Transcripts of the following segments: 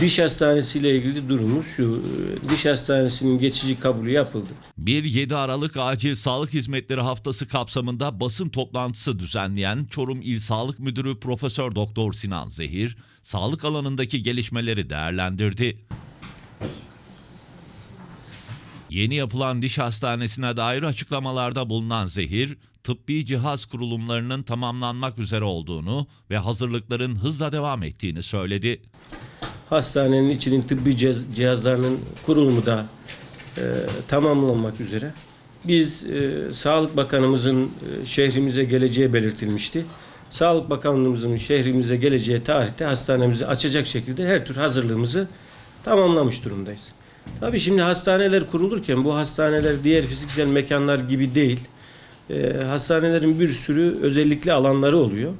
Diş hastanesiyle ilgili durumumuz şu. e, Diş hastanesinin geçici kabulü yapıldı. 1-7 Aralık Acil Sağlık Hizmetleri Haftası kapsamında basın toplantısı düzenleyen Çorum İl Sağlık Müdürü Profesör Doktor Sinan Zehir, sağlık alanındaki gelişmeleri değerlendirdi. Yeni yapılan diş hastanesine dair açıklamalarda bulunan Zehir, tıbbi cihaz kurulumlarının tamamlanmak üzere olduğunu ve hazırlıkların hızla devam ettiğini söyledi. Hastanenin içinin tıbbi cihaz- cihazlarının kurulumu da e, tamamlanmak üzere. Biz e, Sağlık Bakanımızın e, şehrimize geleceği belirtilmişti. Sağlık Bakanlığımızın şehrimize geleceği tarihte hastanemizi açacak şekilde her tür hazırlığımızı tamamlamış durumdayız. Tabii şimdi hastaneler kurulurken bu hastaneler diğer fiziksel mekanlar gibi değil. E, hastanelerin bir sürü özellikli alanları oluyor.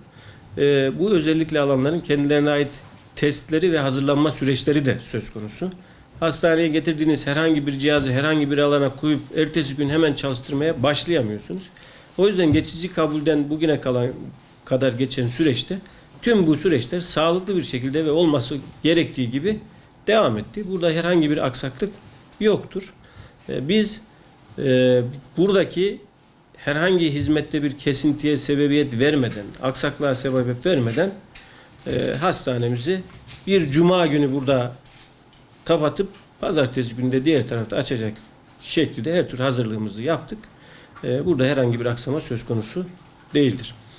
E, bu özellikli alanların kendilerine ait testleri ve hazırlanma süreçleri de söz konusu. Hastaneye getirdiğiniz herhangi bir cihazı herhangi bir alana koyup ertesi gün hemen çalıştırmaya başlayamıyorsunuz. O yüzden geçici kabulden bugüne kalan kadar geçen süreçte tüm bu süreçler sağlıklı bir şekilde ve olması gerektiği gibi devam etti. Burada herhangi bir aksaklık yoktur. E, Biz e, buradaki herhangi hizmette bir kesintiye sebebiyet vermeden, aksaklığa sebebiyet vermeden e, hastanemizi bir cuma günü burada kapatıp pazartesi günü de diğer tarafta açacak şekilde her tür hazırlığımızı yaptık. E, burada herhangi bir aksama söz konusu değildir.